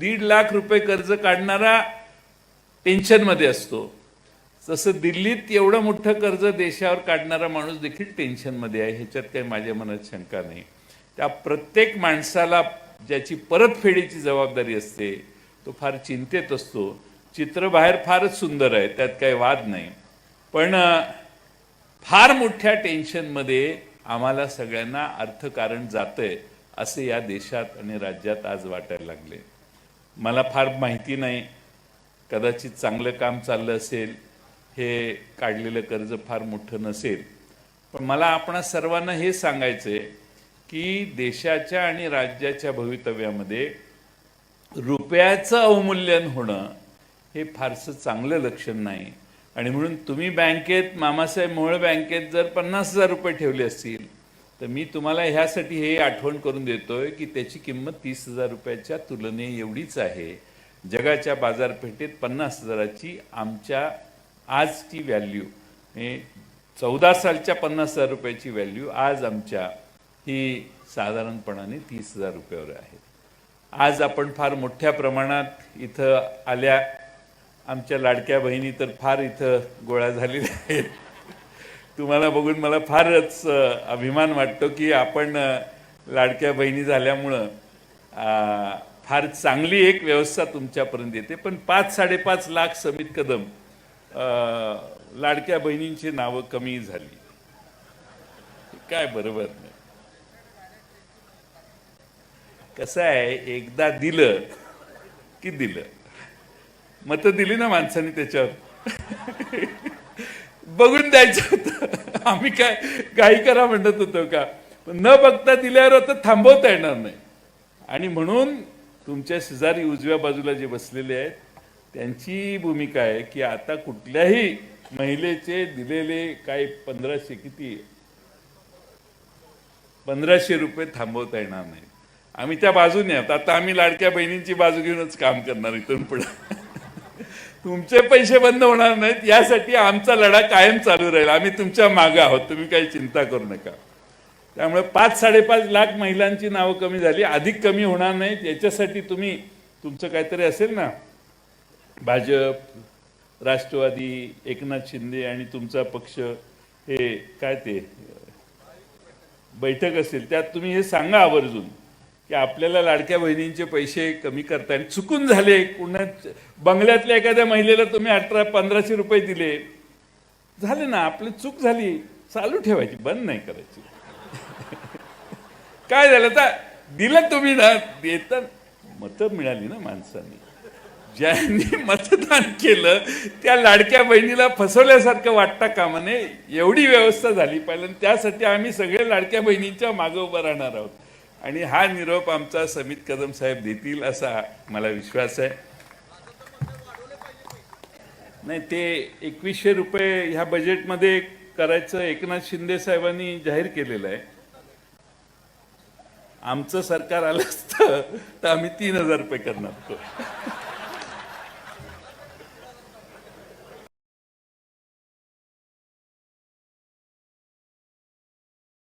दीड लाख रुपये कर्ज काढणारा टेन्शनमध्ये असतो. तसं दिल्लीत एवढं मोठं कर्ज देशावर काढणारा माणूस देखील टेन्शनमध्ये आहे. ह्याच्यात काही माझ्या मनात शंका नाही. त्या प्रत्येक माणसाला ज्याची परतफेडीची जबाबदारी असते तो फार चिंतेत असतो. चित्र बाहेर फारच सुंदर आहे त्यात काही वाद नाही. पण फार मोठ्या टेन्शनमध्ये आम्हाला सगळ्यांना अर्थकारण जातं आहे असे या देशात आणि राज्यात आज वाटायला लागले. मला फार माहिती नाही. कदाचित चांगलं काम चाललं असेल हे काढलेलं कर्ज फार मोठं नसेल. पण मला आपणा सर्वांना हे सांगायचं आहे की देशाच्या आणि राज्याच्या भवितव्यामध्ये रुपयाचं अवमूल्यन होणं हे फारसं चांगलं लक्षण नाही. आणि म्हणून तुम्ही बँकेत मामासाहेब मोहळ बँकेत जर पन्नास हजार रुपये ठेवले असतील तर मी तुम्हाला ह्यासाठी हे आठवण करून देतोय की त्याची किंमत तीस हजार रुपयाच्या तुलने एवढीच आहे. जगाच्या बाजारपेठेत पन्नास हजाराची आमच्या आजची व्हॅल्यू हे चौदा सालच्या पन्नास हजार रुपयाची व्हॅल्यू आज आमच्या ही साधारणपणाने तीस हजार रुपयावर आहे. आज आपण फार मोठ्या प्रमाणात इथं आल्या. आमच्या लाडक्या बहिणी तर फार इथं गोळा झालेल्या आहेत. तुम्हाला बघून मला फारच अभिमान वाटतो की आपण लाडक्या बहिणी झाल्यामुळं फार चांगली एक व्यवस्था तुमच्यापर्यंत येते. पण पाच साडेपाच लाख समित कदम लाडक्या बहिणींची नावं कमी झाली. काय बरोबर नाही. कसं आहे एकदा दिलं की दिलं. मतं दिली ना माणसाने त्याच्यावर? बघून द्यायचं होतं. आम्ही काय काही करा म्हणत होतो का? पण न बघता दिल्यावर आता थांबवता येणार नाही. आणि म्हणून तुमच्या शेजारी उजव्या बाजूला जे बसलेले आहेत त्यांची भूमिका आहे की आता कुठल्याही महिलेचे दिलेले काय पंधराशे किती पंधराशे रुपये थांबवता येणार नाही. आम्ही त्या बाजूने आहोत. आता आम्ही लाडक्या बहिणींची बाजू घेऊनच काम करणार इथून पुढे. तुमचे पैसे बंद होणार नाहीत यासाठी आमचा लढा कायम चालू राहील. आम्ही तुमच्या मागे आहोत तुम्ही काही चिंता करू नका. त्यामुळे पाच साडेपाच लाख महिलांची नावं कमी झाली अधिक कमी होणार नाहीत. याच्यासाठी तुम्ही तुमचं काहीतरी असेल ना? भाजप राष्ट्रवादी एकनाथ शिंदे आणि तुमचा पक्ष हे काय ते? बैठक असेल त्यात तुम्ही हे सांगा आवर्जून. की आपल्याला लाडक्या बहिणींचे पैसे कमी करता आणि चुकून झाले. पुन्हा बंगल्यातल्या एखाद्या महिलेला तुम्ही अठरा पंधराशे रुपये दिले. झाले ना. आपली चूक झाली. चालू ठेवायची. बंद नाही करायची. काय झालं तर दिलं तुम्ही ना. देता मतं मिळाली ना माणसांनी. ज्यांनी मतदान केलं त्या लाडक्या बहिणीला फसवल्यासारखं वाटता कामा नये एवढी व्यवस्था झाली पाहिजे. आणि त्यासाठी आम्ही सगळे लाडक्या बहिणींच्या मागे उभं राहणार आहोत. आणि हा निरोप आमचा समित कदम साहेब देतील असा मला विश्वास आहे. नाही ते एकवीसशे रुपये ह्या बजेटमध्ये करायचं एकनाथ शिंदे साहेबांनी जाहीर केलेलं आहे. आमचं सरकार आलं असतं तर आम्ही तीन हजार रुपये करणार होतो.